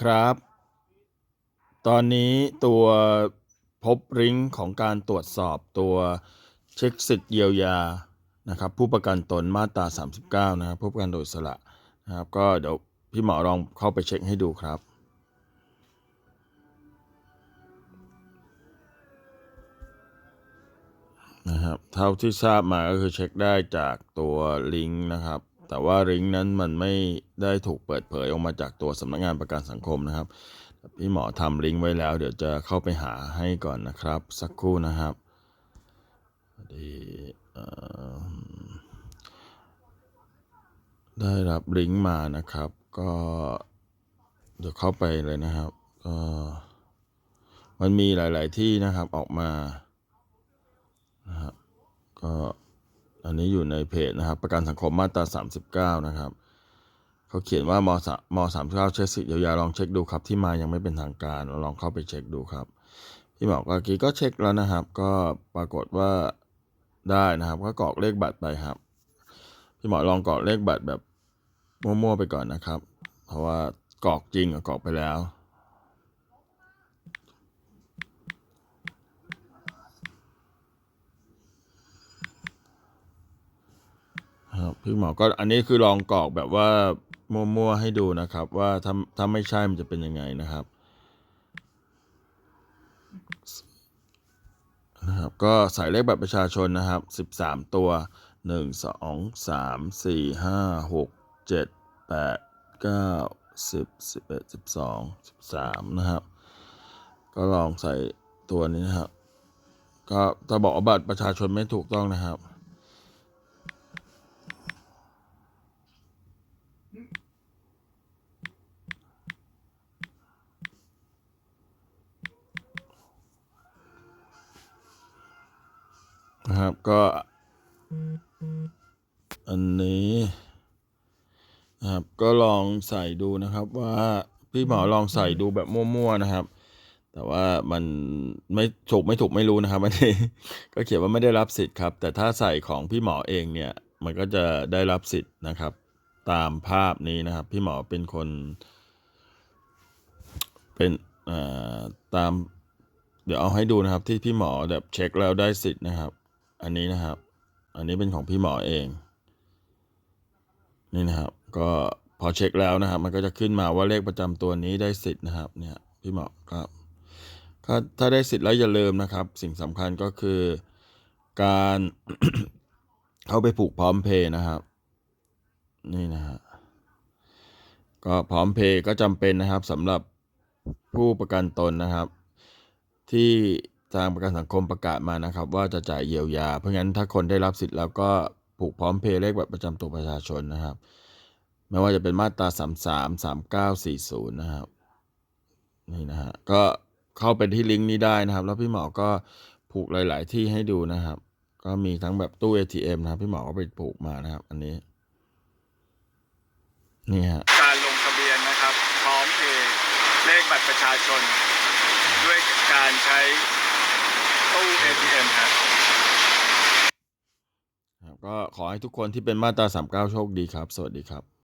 ครับ ตอนนี้ตัวพบริงของการตรวจสอบตัวเช็คสิทธิ์เยียวยานะครับผู้ประกันตนมาตรา 39 นะครับผู้ประกันโดยสระนะครับก็เดี๋ยวพี่หมอลองเข้าไปเช็คให้ดูครับนะครับเท่าที่ทราบมาก็คือเช็คได้จากตัวลิงก์นะครับ แต่ว่าลิงก์นั้นมันไม่ได้ถูกเปิดเผยออกมาจากตัวสำนักงานประกันสังคมนะครับ พี่หมอทำลิงก์ไว้แล้ว เดี๋ยวจะเข้าไปหาให้ก่อนนะครับ สักครู่นะครับดีได้รับลิงก์มานะครับ ก็เดี๋ยวเข้าไปเลยนะครับก็มันมีหลาย ๆ ที่นะครับออกมานะครับก็ อันนี้อยู่ในเพจนะครับ ประกันสังคมมาตรา 39 นะครับเขาเขียนว่ามสม39เช็คสิทธิ์เยียวยาลองเช็คดูครับที่มายังไม่เป็นทางการลองเข้าไปเช็คดูครับพี่หมอเมื่อกี้ก็เช็คแล้วนะครับ ก็ปรากฏว่าได้นะครับ ก็กรอกเลขบัตรไปครับ พี่หมอลองกรอกเลขบัตรแบบมั่วๆไปก่อนนะครับ เพราะว่ากรอกจริงอะกรอกไปแล้ว พี่หมอก็อันนี้คือลองกรอกแบบว่ามั่วๆให้ดูนะครับ ว่าถ้าถ้าไม่ใช่มันจะเป็นยังไงนะครับนะครับก็ใส่เลขบัตรประชาชนนะครับสิบสามตัวหนึ่งสองสามสี่ห้าหกเจ็ดแปดเก้าสิบสิบเอ็ดสิบสองสิบสามนะครับ ก็ลองใส่ตัวนี้นะครับ ก็ถ้าบอกว่าบัตรประชาชนไม่ถูกต้องนะครับ นะครับก็อันนี้นะครับก็ลองใส่ดูนะครับว่าพี่หมอลองใส่ดูแบบมั่วๆนะครับ แต่ว่ามันไม่ถูกไม่ถูกไม่รู้นะครับอันนี้ก็เขียนว่าไม่ได้รับสิทธิ์ครับ แต่ถ้าใส่ของพี่หมอเองเนี่ยมันก็จะได้รับสิทธิ์นะครับ ตามภาพนี้นะครับ พี่หมอเป็นคน เป็นอ่อตาม เดี๋ยวเอาให้ดูนะครับที่พี่หมอแบบเช็คแล้วได้สิทธิ์นะครับ อันนี้นะครับ อันนี้เป็นของพี่หมอเอง นี่นะครับ ก็พอเช็คแล้วนะครับ มันก็จะขึ้นมาว่าเลขประจำตัวนี้ได้สิทธิ์นะครับ เนี่ยพี่หมอครับก็ถ้าได้สิทธิ์แล้วอย่าลืมนะครับ สิ่งสำคัญก็คือการเข้าไปผูกพร้อมเพย์นะครับ นี่นะฮะก็พร้อมเพย์ก็จำเป็นนะครับสำหรับผู้ประกันตนนะครับ ที่ ทางประกันสังคมประกาศมานะครับ ว่าจะจ่ายเยียวยา เพราะงั้นถ้าคนได้รับสิทธิ์แล้วก็ผูกพร้อมเพย์เลขบัตรประจำตัวประชาชนนะครับ ไม่ว่าจะเป็นมาตรา 33 39 40 นะครับ นี่นะฮะ ก็เข้าไปที่ลิงก์นี้ได้นะครับ แล้วพี่หมอก็ผูกหลาย ๆ ที่ให้ดูนะครับ ก็มีทั้งแบบตู้ ATM นะครับ พี่หมอก็ไปผูกมานะครับ อันนี้ นี่ฮะ การลงทะเบียนนะครับ พร้อมเพย์เลขบัตรประชาชน ด้วยการใช้ตู้ ATM ครับ ครับ ก็ขอให้ทุกคนที่เป็นมาตรา 39 โชคดีครับ สวัสดีครับ